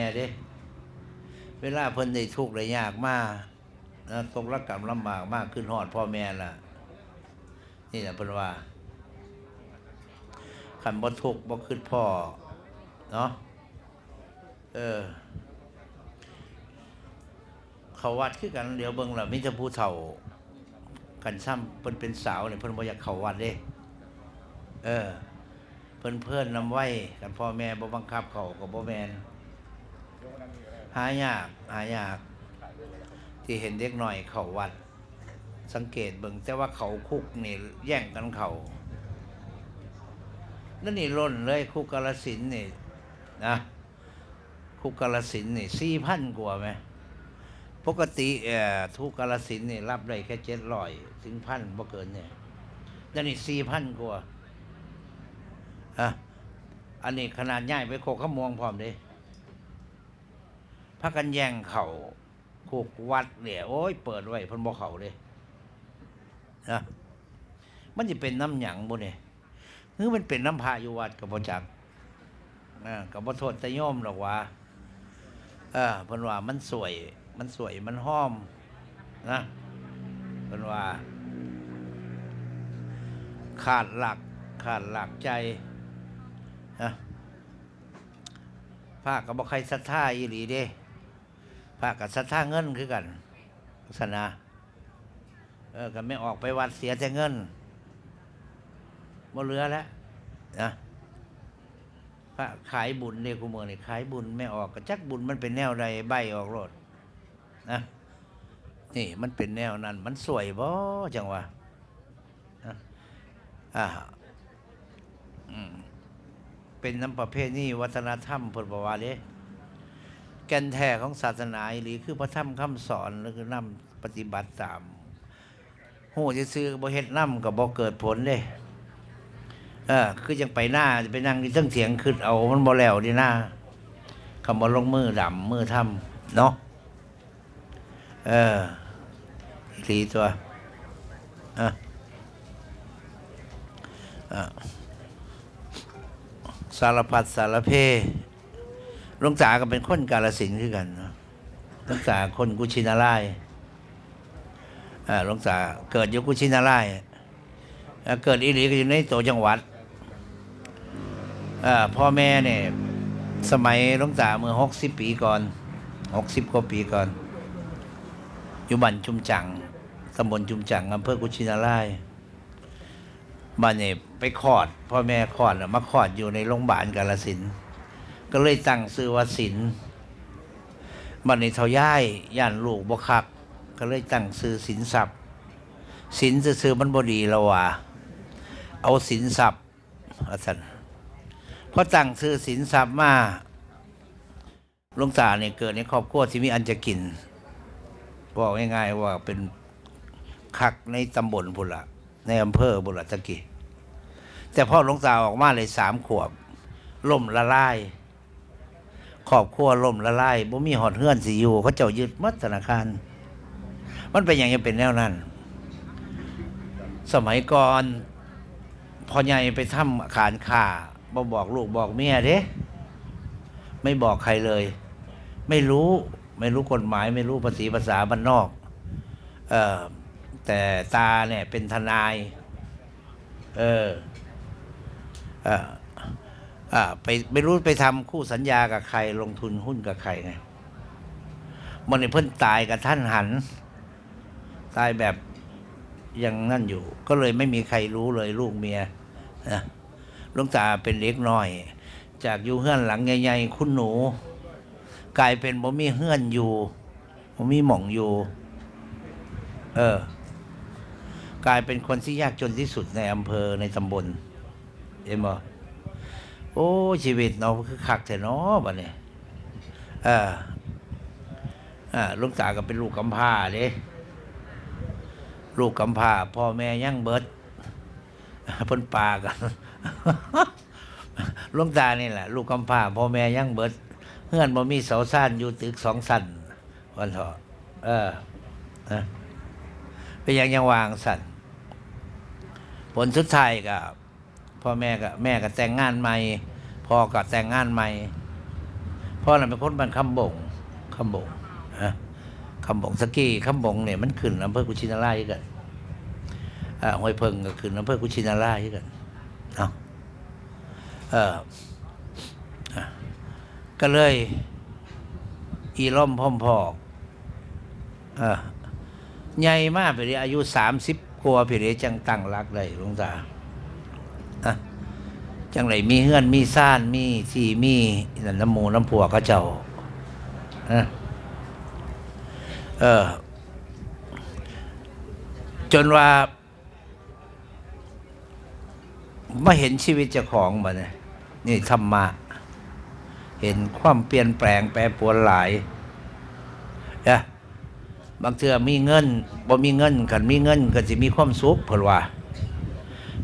แม่เด้เวลาเพิ่นได้ทุกข์ได้ยากมากนะตกระกรรมลำบากมากขึ้นหอดพ่อแม่ล่ะ นี่แหละเพิ่นว่าขันบ่ทุกข์บ่ขึ้นพ่อ เนาะเออ เขาวัดคือกันเดี๋ยวเบิ่งล่ะมิจะผู้เฒ่า กันซ้ำเพิ่นเป็นสาวเนี่ยเพิ่นบ่อยากเขาวัดเด้เออ เพิ่นเพิ่นนำไว้กันพ่อแม่บ่บังคับเขาก็บ่แม่น หายากหายาก ที่เห็นเด็กหน่อยเขาวัด สังเกตเบิ่งแต่ว่าเขาคุกนี่แย่งกันเขานั่นนี่ล้นเลยคุกกาลสินนี่นะคุกกาลสินนี่สี่พันกว่าไหมปกติเอ่อทุกกาลสินนี่รับได้แค่เจ็ดร้อยถึงพันบ่เกินเนี่ยนั่นนี่สี่พันกว่าอะอันนี้ขนาดใหญ่ไปโคกขมวงพร้อมเด้ พากันแย่งเขาคุกวัดเนี่ยโอ้ยเปิดไว้พิ่นบ่เขาเลยนะมันจะเป็นน้ำหยังบ่เนี่ยคือมันเป็นน้ำพายู่วัดกับบ่จักนะกับบ่โทษแต่โยมหรอกว่าเออพิ่นว่ามันสวย มันสวยมันห้อม นะพิ่นว่า ขาดหลัก ขาดหลักใจนะพระก็บ่ใครศรัทธาอีหลีเด้ พระกับศรัทธาเงินคือกันศาสนาเออก็ไม่ออกไปวัดเสียแต่เงินบ่เหลือแล้วนะพระขายบุญเนี่ยกูเมืองนี่ขายบุญไม่ออกก็จักบุญมันเป็นแนวใดใบออกรถนะนี่มันเป็นแนวนั้น มันสวยบ่จังวะนะอ่าอืมเป็นน้ำประเภทนี้วัฒนธรรมพุทธบวาเด้ แก่นแท้ของศาสนาหรือคือพระธรรมคำสอนแล้วคือนำปฏิบัติตามหูจะซื้อบ่เฮ็ดนำกับบ่เกิดผลเด้เออคือยังไปหน้าจะไปนั่งที่ตั้งเสียงขึ้นเอามันบ่แล้วดีหน้าคำว่าลงมือดำมือทำเนาะเออสีตัวอะอะสารพัดสารเพ ลงตาก็เป็นคนกาลสินคือกันนะลงตาคนกุชินารายอ่าลงตาเกิดอยู่กุชินารายเกิดอีหลีก็อยู่ในตัวจังหวัดอ่าพ่อแม่เนี่ยสมัยลงตาเมื่อหกสิบปีก่อนหกสิบกว่าปีก่อน อยู่บ้านจุมจังตำบลจุมจังอำเภอกุชินารายบ้านเนี่ยไปคลอด พ่อแม่คลอดมาคลอดอยู่ในโรงพยาบาลกาลสินธุ์ ก็เลยตั้งซื้อว่าศิลบันนี้เท่าย่ายย่านลูกบ่คัก ก็เลยตั้งซื้อสินทรัพย์สินซื้อมันบ่ดีแล้วว่ะเอาสินทรัพย์อาจารย์พอตั้งซื้อสินทรัพย์มาลวงตาเนี่ยเกิดในครอบครัวที่มีอันจะกินบอกง่ายๆว่าเป็นคักในตำบลพุละในอำเภอบุละตะกี้แต่พ่อหลวงตาออกมาเลยสามขวบล่มละลาย ครอบครัวล่มละลายบ่มีหอดเฮือนสิอยู่เขาเจ้ายึดมัดธนาคาร มันเป็นอย่างนี้เป็นแนวนั้น สมัยก่อนพ่อใหญ่ไปทำขานข่าบ่บอกลูกบอกเมียเด้ไม่บอกใครเลย ไม่รู้ไม่รู้กฎหมาย ไม่รู้ภาษีภาษาบ้านนอก เออแต่ตาเนี่ยเป็นทนาย เออเอออ่า ไปไม่รู้ไปทำคู่สัญญากับใคร ลงทุนหุ้นกับใครไงมันนี่เพิ่นตายกับท่านหัน ตายแบบยังนั่นอยู่ ก็เลยไม่มีใครรู้เลยลูกเมียนะลุงตาเป็นเล็กน้อย จากอยู่เฮือนหลังใหญ่ๆคุณหนู กลายเป็นบ่มีเฮือนอยู่บ่มีหม่องอยู่ เออ กลายเป็นคนที่ยากจนที่สุดในอำเภอในตำบลเห็นบ่ โอ้ชีวิตเนาคือคักแต่นาะบัดนี้เอออ่าลุงตาก็เป็นลูกกำพร้าเด้ลูกกำพร้าพ่อแม่ยั่งเบิดเพิ่นปากันลุงตานี่แหละ ลูกกำพร้าพ่อแม่ยั่งเบิดเฮือนบ่มีเสาซ่านอยู่ตึกสองสั้นวันเถอะเออนะเป็นยังยังวางสั่นผลสุดท้ายก็ พ่อแม่ก็แม่ก็แต่งงานใหม่พ่อก็แต่งงานใหม่พ่อน่ะเป็นคนบ้านคำบงคำบงนะคำบงสกีคำบงเนี่ยมันขึ้นอำเภอกุชินาราชกันอ่าห้วยเพิงก็ขึ้นอำเภอกุชินาราชกันเนาะเออก็เลย อีล่อมพ่อมพอกเออใหญ่มากไปเลยอายุสามสิบกว่าไปเลยจังตั้งรักได้หลวงตา อะจังไรมีเฮือนมีซ่านมีที่มีนั่นน้ำมูน้ำผัวเขาเจ้านะเออ จนว่ามาเห็นชีวิตเจ้าของมาเนี่ยนี่ธรรมะ เห็นความเปลี่ยนแปลงแปรปรวนหลายนะบางเทื่อมีเงินบ่มีเงินกันมีเงินก็จะมีความสุขเพิ่นว่า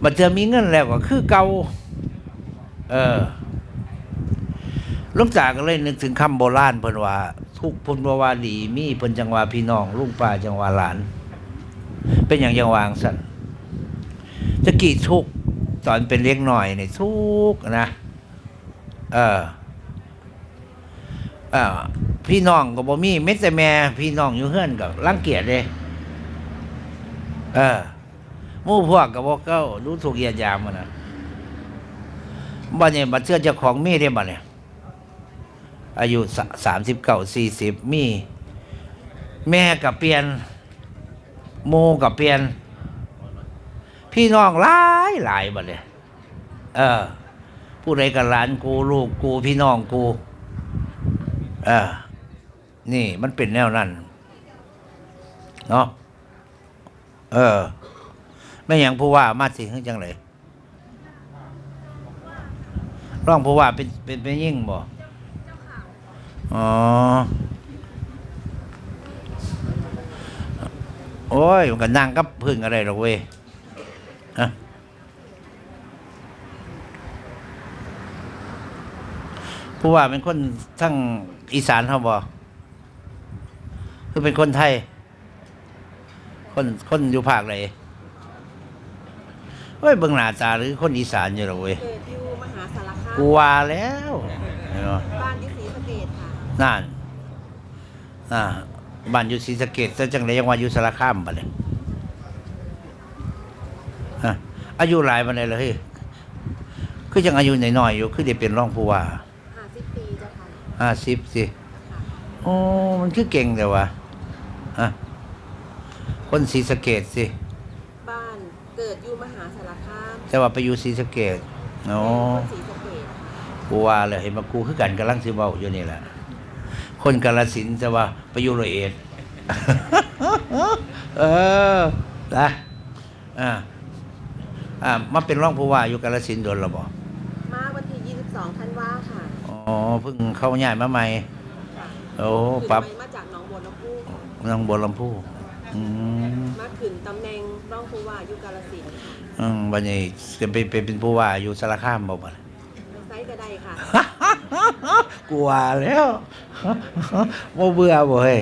บางเทื่อมีเงินแล้วก็คือเก่าเออลุงจากก็เลยนึกถึงคำโบราณเพิ่นว่า ทุกพุนวาดี มีเพิ่นจังหวาพี่น้องลุงป้าจังหวาหลาน เป็นอย่างยังวางสั่นจะกี่ทุกตอนเป็นเล็กหน่อยเนี่ยทุกนะเออเออพี่น้องก็บ่มีเม็ดแต่แม่ พี่น้องอยู่เฮือนกับรังเกียจเลยเออ มู่พวกกับบ่เก้ารู้ถูกเยียดยามมันนะบัดเนี่ยบัดเชื่อเจ้าของมีได้บัดเนี่ยอายุสามสิบเก้าสี่สิบมี แม่กับเปลี่ยนโมกับเปลี่ยน พี่น้องหลายหลายบัดเนี่ยเออ ผู้ใดกับหลานกูลูกกูพี่น้องกู เออ นี่มันเป็นแนวนั้นเนาะเออ ไม่อย่างผู้ว่ามาสิขึ้นจังเลยร่องผู้ว่าเป็นเป็นเป็นยิ่งบ่อ๋อ โอ้ยมันก็นั่งกับพึ่งอะไรหรอกเว้ยฮะผู้ว่าเป็นคนทั้งอีสานเขาบ่คือเป็นคนไทย คนคนอยู่ภาคไหน เฮ้ยเบิ่งหน้าตาหรือคนอีสานอยู่หรอกเว้ยเกิดอยู่มหาสารคามกูว่าแล้วเห็นบ่บ้านที่ศรีสะเกดค่ะนั่นอ่าบ้านอยู่ศรีสะเกดแต่จังไดยังว่าอยู่สารคามบัดเนี่ยฮะอายุหลายบันไดเลยเฮ้ยคือยังอายุน้อยๆอยู่คือได้เป็นรองผู้ว่าห้าสิบปีเจ้าค่ะห้าสิบสิค่ะโอ้มันคือเก่งแต่ว่าฮะคนศรีสะเกดสิ บ้านเกิดอยู่มหาสารคาม แต่ว่าไปอยู่ศรีสะเกดโอ้เป็นคนศรีสะเกดค่ะกูว่าเลยเห็นมากูคือกันกำลังสิเว้าอยู่นี่แหละ คนกาลสินธุ์แต่ว่าไปอยู่ร้อยเอ็ด เออนะอ่าอ่ามาเป็นร่องผู้ว่าอยู่กาลสินธุ์โดนเราบอกมาวันที่ 22 ธันวาค่ะอ๋อเพิ่งเข้าย้ายมาใหม่ ค่ะโอ้ขึ้นปรับไปมาจากหนองบัวลำพูนางบัวลำพูอืมมาขึ้นตำแหน่งรองผู้ว่าอยู่กาฬสินธุ์ค่ะ อืมวันนี้จะไปเป็นเป็นผู้ว่าอยู่สารคามบอกว่าไซส์ก็ได้ค่ะกลัวแล้วบ่เบื่อบ่เฮ้ย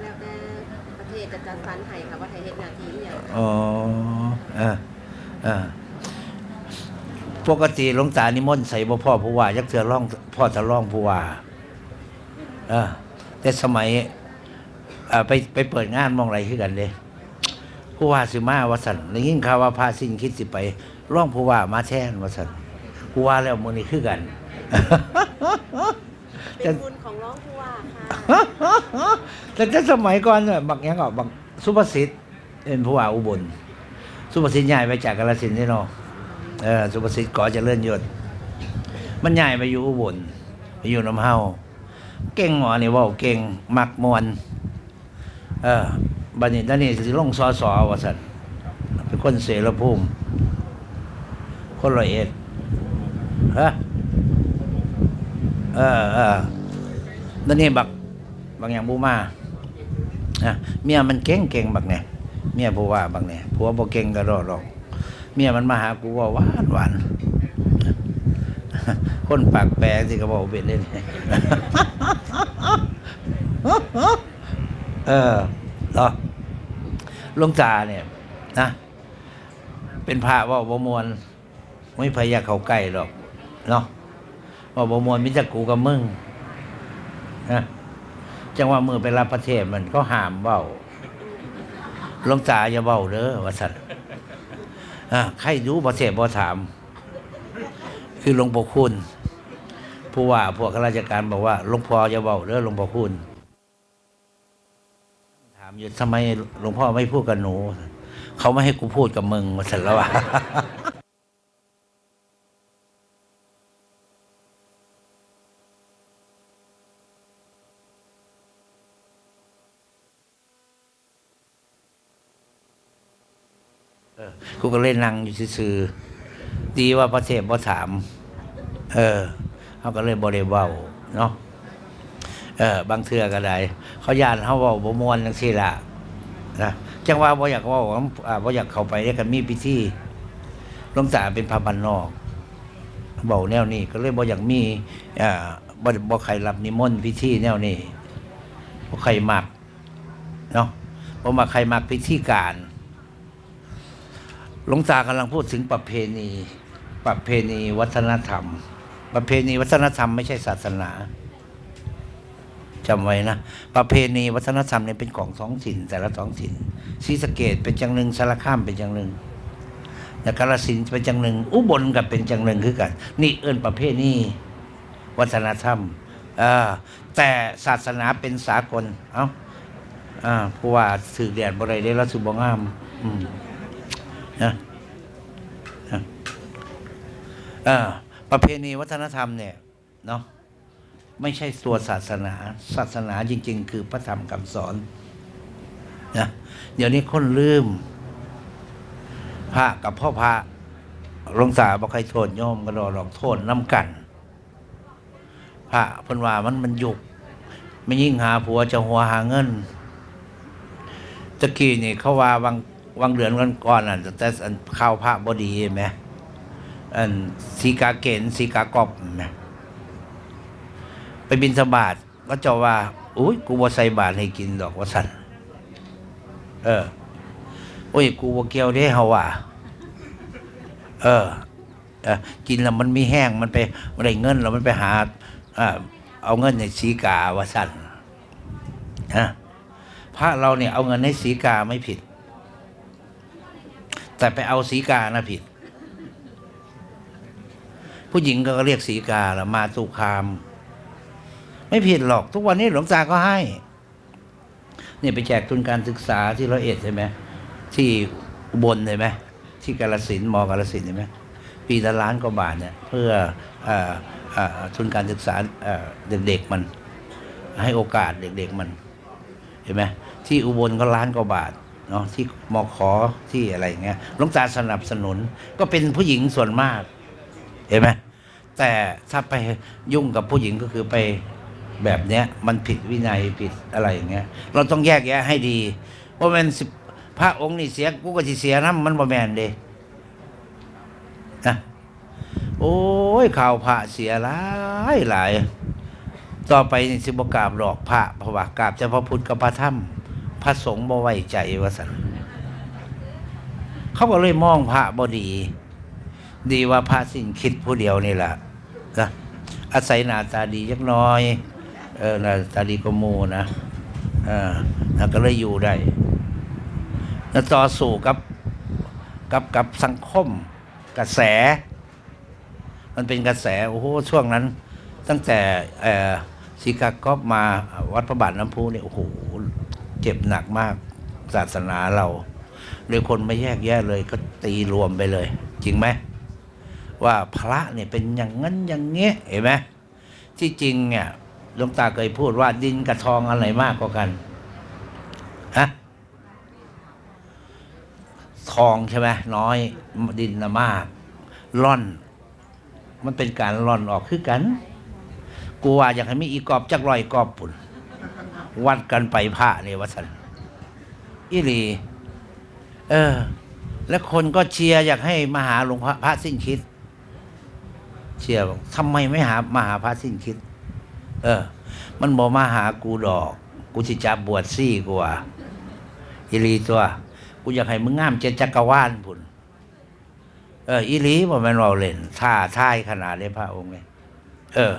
แล้วแต่ประเทศจะจัดสรรให้ค่ะว่าไทยเฮ็ดหน้าที่อหย่างอ๋อเออเออปกติหลวงตานิมนต์ใส่บ่พ่อผู้ว่ายักเถือร่องพ่อจะร่องผู้ว่าเออแต่สมัยเอ่อไปไปเปิดงานมองไรคือกันเลย ผู้ว่าสิมาว่าสันได้ยินข่าวว่าพาสิ้นคิดสิไปร่องผู้ว่ามาแทนว่าสันผู้ว่าแล้วมื้อนี้คือกันเป็นบุญของรองผู้ว่าค่ะแต่ถ้าสมัยก่อนเนี่ยบักหยังก็บักสุภสิทธิ์เป็นผู้ว่าอุบล สุภสิทธิ์ย้ายไปจากกาฬสินธุ์นี่เนาะเออสุภสิทธิ์ก่อเจะเลื่อนยศมันย้ายไปอยู่อุบลไปอยู่น้ำเฮาเก่งหมอนี่เว่าเก่งมักมวนเออ บัดนี้ตอนนี้สิลงสอสอวสันเป็นคนเสรภูมิ คนร้อยเอ็ดฮะเออเออตอนนี้บักบางอย่างบูมาอะเมียมันเก่งเก่งบักเนี่ยเมียผู้ว่าบักเนี่ยผัวบ่เก่งก็รอดหรอกเมียมันมาหากูว่าหวานหวานคนปากแปลที่ก็บอกเป็นเล่นเออเหรอ ลวงตาเนี่ยนะเป็นพระว่าบ่มวนไม่พยายามเขาใกล้หรอกเนาะว่าบ่มวนมิจะกูกับมึงนะจังว่ามือไปรับประเทศมันก็ห้ามเว้าหลวงตาอย่าเว้าเด้อว่าซั่นอ่าใครรู้ประเทศบ่ถาม คือหลวงพ่อคุณผู้ว่าพวกข้าราชการบอกว่าหลวงพ่ออย่าเว้าเด้อหลวงพ่อคุณามอยู่ทำไมหลวงพ่อไม่พูดกับหนู เขาไม่ให้กูพูดกับมึงมาเสร็จแล้วอะกูก็เล่นนั่งอยู่ซื่อๆดีว่าพระเทพบ่ถาม เออเขาก็เลยบริเวาเนาะ เออบางเทื่อก็ได้เขายานเขาเว้าบ่มวนจังซี่ล่ะนะจังว่าบ่อยากเว้าอ่าบ่อยากเข้าไปได้กันมีพิธีหลวงตาเป็นพระบ้านนอกเว้าแนวนี้ก็เลยบ่อยากมีอ่าบ่บ่ใครรับนิมนต์พิธีแนวนี้บ่ใครมักเนาะบ่มาใครมักพิธีการหลวงตากำลังพูดถึงประเพณี ประเพณีวัฒนธรรม ประเพณีวัฒนธรรมไม่ใช่ศาสนา จำไว้นะ ประเพณีวัฒนธรรมเนี่ยเป็นของท้องถิ่น แต่ละท้องถิ่นศรีสะเกดเป็นจังหนึ่งสารคามเป็นจังหนึ่งแต่กาฬสินเป็นจังหนึ่งอุบลกับเป็นจังหนึ่งคือกัน นี่เอิ้นประเพณีวัฒนธรรมอ่าแต่ศาสนาเป็นสากล เอ้าอ่าผู้ว่าสื่อแดดบริได้แล้วสุบงามอืมนะนะอ่อประเพณีวัฒนธรรมเนี่ยเนาะ ไม่ใช่ตัวศาสนา ศาสนาจริง ๆ คือพระธรรมคำสอนนะเดี๋ยวนี้คนลืมพระกับพ่อพระลงตาบอกใครโทษโยมก็รอหรอกโทษน้ำกัน พระพันว่ามันมันยุกไม่ยิ่งหาผัวจะหัวหาเงินตะกี้นี่เขาว่าวังวังเดือนกันก่อนอะแต่ข้าวพระบดีไหมอันสีกาเกณฑ์สีกากอบไหม ไปบินสบาทก็เจ้าว่าอุ้ยกูบ่ใส่บาทให้กินดอกว่าสันเออโอ้ยกูบ่เกี่ยวเด้เฮาว่าเออเออกินแล้วมันมีแห้งมันไปมันได้เงินแล้วมันไปหาอ่าเอาเงินในสีกาว่าสันฮะพระเราเนี่ยเอาเงินให้สีกาไม่ผิด แต่ไปเอาสีกานะผิด ผู้หญิงก็เรียกสีกาละมาตุคาม ไม่ผิดหรอก ทุกวันนี้หลวงตาก็ให้เนี่ยไปแจกทุนการศึกษาที่ร้อยเอ็ดใช่ไหมที่อุบลใช่ไหมที่กาลสินธุ์มกาลสินใช่ไหมปีละล้านกว่าบาทเนี่ยเพื่อออเอ่อทุนการศึกษาเด็กๆมัน ให้โอกาสเด็กๆมันเห็นไหมที่อุบลก็ล้านกว่าบาทเนาะที่มอขอที่อะไรอย่างเงี้ยหลวงตาสนับสนุนก็เป็นผู้หญิงส่วนมาก เห็นไหมแต่ถ้าไปยุ่งกับผู้หญิงก็คือไป แบบเนี้ยมันผิดวินัยผิดอะไรอย่างเงี้ย เราต้องแยกแยะให้ดีว่ามันสิพระองค์นี่เสียกูก็สิเสียนะมันบ่แมนเด้นะโอ้ยข่าวพระเสียหลายหลาย ต่อไปนี่สิบกราบหลอกพระพระว่ากราบเฉพาะพุทธกับพระธรรม พระสงฆ์บ่ไว้ใจว่าสันเขาก็เลยมองพระบ่ดี ดีว่าพระสิ้นคิดผู้เดียวนี่แหละนะอาศัยหน้าตาดียักน้อย เออนาตาดีกว่าหมูนะออแล้วก็เลยอยู่ได้แล้วต่อสู้กับกับกับสังคม กระแส มันเป็นกระแสโอ้โหช่วงนั้น ตั้งแต่เอ่อซีกากอบมาวัดพระบาทน้ำพุเนี่ยโอ้โหเจ็บหนักมากศาสนาเราเลยคนไม่แยกแยะเลยก็ตีรวมไปเลย จริงไหมว่าพระเนี่ยเป็นอย่างนั้นอย่างเงี้ยเห็นไหมที่จริงเนี่ย หลวงตาเคยพูดว่าดินกับทองอะไรมากกว่ากันฮะทองใช่ไหมน้อยดินนะมากร่อน มันเป็นการร่อนออกคือกันกูว่าอยากให้มีอีกอบจักรอยกอบปุ่นวัดกันไปพระเนี่ยวัสันอีหลีเออ แล้วคนก็เชียร์อยากให้มาหาหลวงพระพระสิ้นคิด เชียร์บอกทำไมไม่หามาหาพระสิ้นคิด เออ มันบอกมาหากูดอก กูสิจับบวชซี่กูว่าอีหลีตัว กูอยากให้มึงงามเจนจักรวาลพุ่นเออ อีหลีบ่แม่นเราเล่นท่าท่ายขนาดได้พระองค์เลยเออ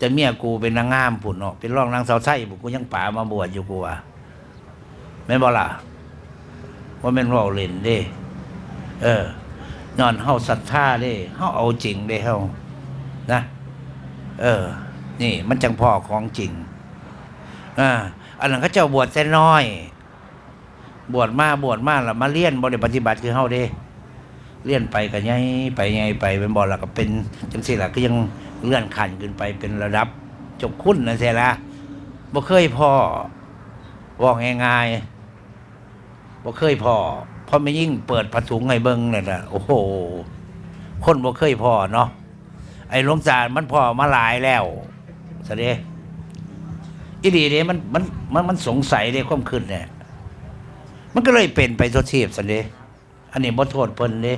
จะเมียกูเป็นนางงามผุนเนาะเป็นร่องนางสาวไส้บุกูยังป่ามาบวชอยู่กูว่ะแม่นบ่ล่ะว่าแม่นเว่าเล่นเด้ เออ นอนเฮาศรัทธาเด้เฮาเอาจริงเด้เฮานะ เออ นี่ มันจังพ่อของจริงอ่าอันนั้นเขาเจ้าบวชแต่น้อย บวชมาบวชมาแล้วมาเลี้ยนบ่ได้ปฏิบัติคือเฮาเด้เลื่อนไปก็ยัยไปยัยไปเป็นบอลแล้วก็เป็นจังสี่ละก็ยังเลื่อนขั้นขึ้นไปเป็นระดับจบคุณนนะเสียละบ่เคยพ่อบอกง่ายๆบ่เคยพ่อเพราะไม่ยิ่งเปิดผ้าถุงให้เบิ่งนั่นน่ะโอ้โห คนบ่เคยพ่อเนาะไอ้หลวงจานมันพ่อมาหลายแล้ว สเดอีดีเด้มันมันมันมันสงสัยเด้ความคิดเนี่ยมันก็เลยเป็นไปทั่วทีบสเดอันนี้บ่โทษเพิ่นเด้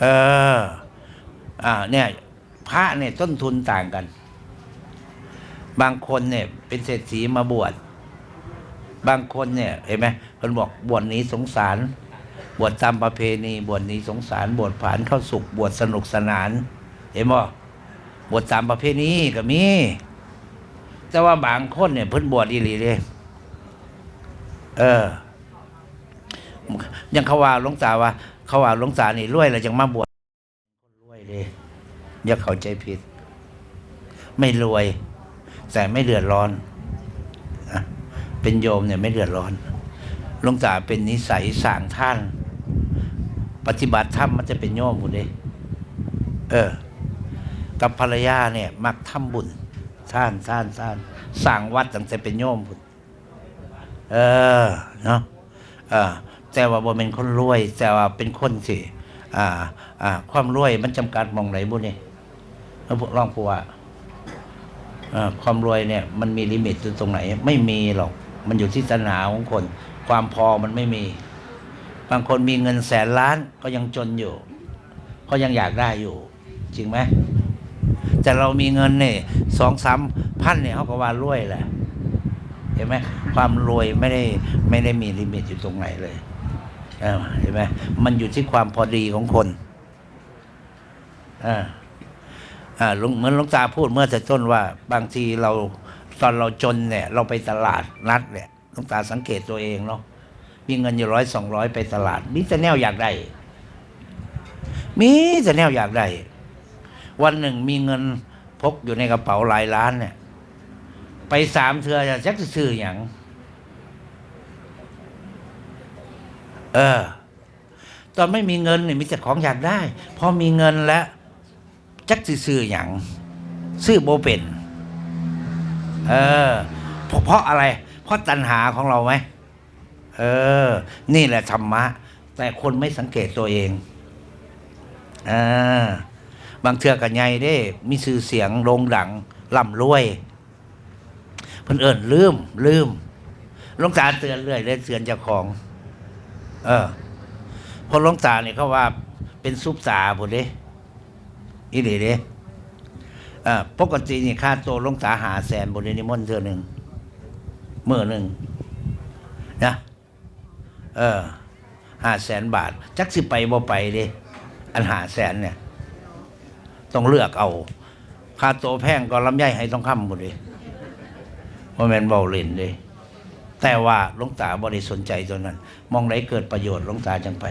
เออ อ่า เนี่ยพระเนี่ยต้นทุนต่างกัน บางคนเนี่ย เป็นเศรษฐีมาบวชบางคนเนี่ยเห็นไหมคนบอกบวชหนี้สงสาร บวชตามประเพณี บวชหนี้สงสาร บวชผ่านเข้าสุขบวชสนุกสนาน เห็นบ่ บวชตามประเพณีก็มี แต่ว่าบางคนเนี่ยเพิ่นบวชอีหลีเลยเออ ยังเขาว่าหลวงตาว่า เขาว่าหลวงตานี่รวยแล้วจังมาบวชคนรวยเลยอย่าเข้าใจผิด ไม่รวย แต่ไม่เดือดร้อนเป็นโยมเนี่ยไม่เดือดร้อนหลวงตาเป็นนิสัยสางท่าน ปฏิบัติธรรมมันจะเป็นโยมหมดเลยเออ กับภรรยาเนี่ย มักทำบุญท่านท่านท่านสร้างวัดตั้งแต่เป็นโยมพุ่นเออเนาะเออแต่ว่าบ่เป็นคนรวย แต่ว่าเป็นคนสิอ่า อ่า ความรวยมันจำกัดมองไหนบุนี่แล้วลองพูดว่าอ่าความรวยเนี่ย มันมีลิมิตอยู่ตรงไหน ไม่มีหรอก มันอยู่ที่ตัณหาของคน ความพอมันไม่มี บางคนมีเงินแสนล้านก็ยังจนอยู่ ก็ยังอยากได้อยู่ จริงไหม แต่เรามีเงินเนี่ยสองสามพันเนี่ยเขาก็ว่ารวยแหละเห็นไหมความรวยไม่ได้ไม่ได้มีลิมิตอยู่ตรงไหนเลยเห็นไหมมันอยู่ที่ความพอดีของคนอ่าอ่าลวงเหมือนหลวงตาพูดเมื่อแต่ต้นว่า บางทีเราตอนเราจนเนี่ย เราไปตลาดนัดเนี่ยหลวงตาสังเกตตัวเองเนาะมีเงินอยู่ร้อยสองร้อยไปตลาด มีแต่แนวอยากได้ มีแต่แนวอยากได้ วันหนึ่งมีเงินพกอยู่ในกระเป๋าหลายล้านเนี่ย ไปสามเทือจะจักสิซื้ออย่างเออ ตอนไม่มีเงินเนี่ยมีแต่ของอยากได้ พอมีเงินแล้ว จักสิซื้ออย่างซื้อโบเป็น เออเพราะเพราะอะไร เพราะตัณหาของเราไหมเออ นี่แหละธรรมะ แต่คนไม่สังเกตตัวเองอ่า บางเทือกันใหญ่เด้ มีชื่อเสียงโด่งดังร่ำรวยเพิ่นเอิญลืม ลืมลงตาเตือนเรื่อยเลยเตือนเจ้าของ เออเพอลงตาเนี่ยเขาว่า เป็นซุปตาผมเด้อีหลีเด้เอ่าปกตินี่ค่าตัวลงตาหาแสนบนนิมนต์เทือหนึ่งเมื่อหนึ่งนะเออห้าแสนบาท จักสิไปบ่ไปเด้อันหาแสนเนี่ย ต้องเลือกเอาค่าตัวแพงก็ลำไยให้ต้องคำหมดเลยว่าแมนเบาเล่นเลย แต่ว่าหลวงตาบ่ได้สนใจตัวนั้น มองไหนเกิดประโยชน์หลวงตาจังไป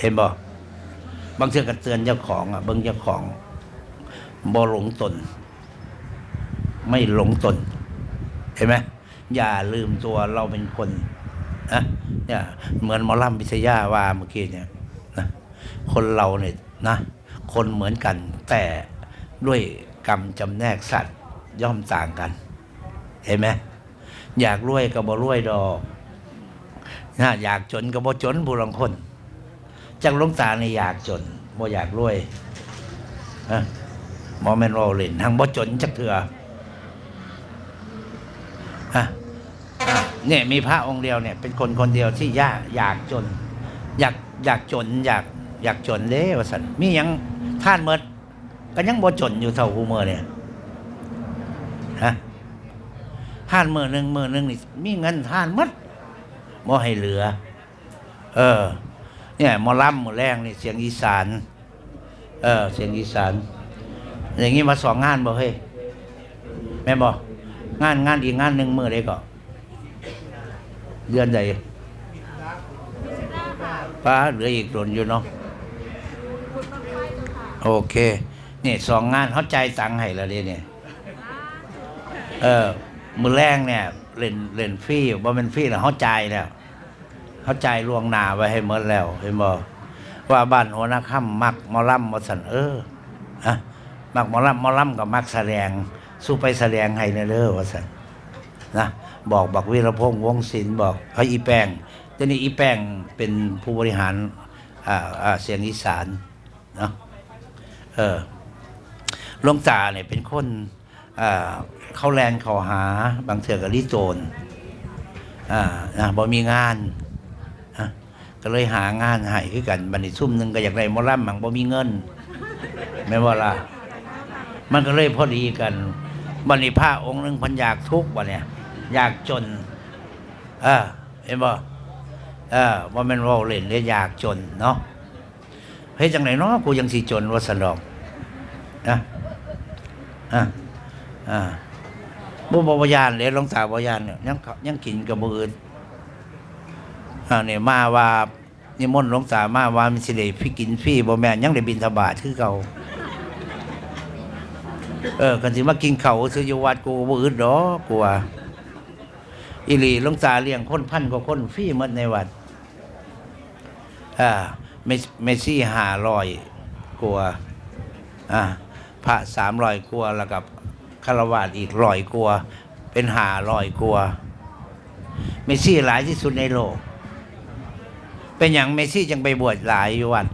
เห็นบ่บางเทื่อก็เตือนเจ้าของอะเบิ่งเจ้าของบ่หลงตน ไม่หลงตน เห็นไหมอย่าลืมตัวเราเป็นคนนะเนี่ยเหมือนหมอลำพิทยาว่าเมื่อกี้เนี่ยนะคนเราเนี่ยนะ คนเหมือนกัน แต่ด้วยกรรมจำแนกสัตว์ย่อมต่างกัน เห็นไหมอยากรวยก็บ่รวยดอกนะอยากจนก็บ่จนผู้ลางคนจังลงตาในอยากจนบ่อยากรวยนะหมอแมนโรเลนทางบ่จนจักเถื่อะอะเนี่ยมีพระองค์เดียวเนี่ย เป็นคนคนเดียวที่ยากอยากจน อยากอยากจน อยากอยากจนเด้วสันมียัง ท่านเมดก็ยังบ่จนอยู่เท่าหูเมื่อเนี่ยฮะท่านมือหนึ่งมือหนึ่งนี่มีเงินท่านหมดบ่ให้เหลือ เออ เนี่ยหมอลำหมอแรงนี่เสียงอีสาน เออ เสียงอีสาน อย่างนี้มาสองงานบ่เฮ้ยแม่นบ่งานงานอีกงานหนึ่งมือได้ก็เดือนใดป้าเหลืออีกโดนอยู่เนาะ โอเคนี่สองงานเขาใจายตังค์ให้แล้วเด้เนี่ยเออมือแรงเนี่ยเล่นเล่นฟรีบ่เป็นฟรีแล้วเขาจ่ายแล้วเขาจ่ายล่วงหน้าไว้ให้หมดแล้วเห็นบ่ว่าบ้านหัวหน้าค่ำมักหมอลำมาสันเอออะมักหมอลำหมอลำกับมักแสดง สู้ไปแสดงให้ในเด้อว่าสันนะบอกบักวีรพงษ์วงศิลป์บอกเขาอีแป้งเดี๋ยวนี้อีแป้งเป็นผู้บริหารอ่าอ่าเสียงอีสานเนาะ เออหลวงตาเนี่ยเป็นคนเข้าแลนเขาหา บางเถื่อกับลิโจนอ่านะบ่มีงานอะก็เลยหางานให้คือกันบันี้ซุ่มหนึ่งก็อยากได้มอลำบังบ่มีเงินแม่นบ่ล่ะมันก็เลยพอดีกันบัดนี้พระองค์หนึ่งพันอยากทุกข์บ่เนี่ย อยากจนเออเห็นบ่เออบ่แม่นว้าเล่นเลยอยากจนเนาะเฮ้ยจังไหนเนาะกูยังสิจนว่าสนอง นะอะอ่าบุบวายานเลยหลวงตาวบยานเนี่ยยังเขายังกินกับมืออื่นอ่าเนี่ยมาว่านิมนต์หลวงตามาว่ามีสิได้พี่กินฟรีบ่แม่นยังได้บินทบาทคือเก่าเออกันสิมากินเขาซื้ออยู่วัดกูบ่อื่นดอกกูว่าอีหลีหลวงตาเลี้ยงคนพันกว่าคนฟรีหมดในวัดอ่าเมสซี่ห้าร้อยกว่าอ่า พระสามรอยกว่าแล้วกับคารวาสอีกร้อยกว่าเป็นหาร้อยกว่าเมสซี่หลายที่สุดในโลก เป็นอย่างเมสซี่จึงไปบวชหลายอยู่วัน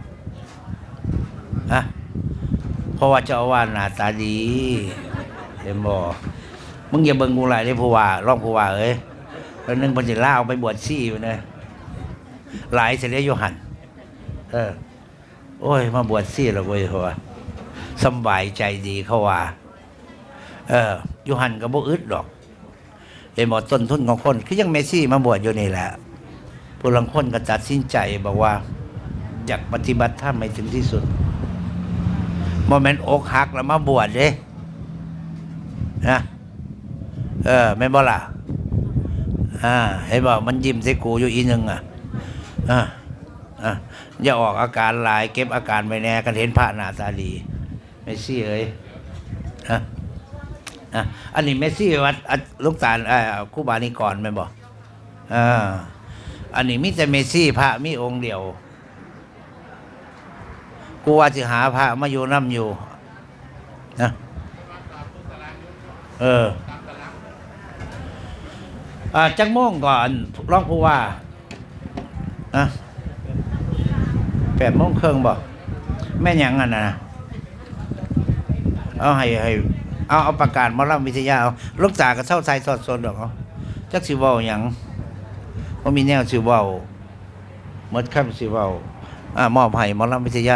ฮะเพราะว่าเจ้าอาวาสหน้าตาดีเห็นบ่มึงอย่าเบิ่งกูหลายเลยผู้ว่าร้องผู้ว่าเอ้ยแล้วนึงเพันจะล่าเอาไปบวชซี่อยู่เนี่ยหลายเสียโยหันเออ โอ้ย มาบวชซี่แล้วเว้ยเขาว่า สบายใจดีเขาว่า เออยูหันกับบ่อึดดอกเอ็มบอกต้นทุนของคนคือยังเมซี่มาบวชอยู่นี่แหละผู้ลังคนก็ตัดสินใจบอกว่า อยากปฏิบัติธรรมให้ถึงที่สุดโมเมนต์อกหักแล้วมาบวชเด้นะเออไม่บ่ล่ะอ่าเห็นบอกมันยิ้มใส่กูอยู่อีนึงอะอ่าอ่าอย่าออกอาการหลาย เก็บอาการไว้แน่กันเห็นพระนาตาดี เมสซี่เอ้ยฮะอะอันนี้เมสซี่วัดลูกตาลเอ่อครู่บานิกรแม่บอกอ่าอันนี้มิแต่เมสซี่พระมีองค์เดียว กูว่าจะหาพระมาอยู่น้ำอยู่นะเอออ่าจักโมงก่อนร้องผู้ว่านะแปดโมงเครึ่องบอกแม่ยังอะนะ เอาให้ให้เอาเอาประกาศมาล่ำวิทยาเอาลูกตาก็เท่าใจสอดสนดอกเอาจักสิเว้าหยังว่ามีแนวสิเว้าหมดคำสิเว้าอ่ามอบให้หมาลำวิทยา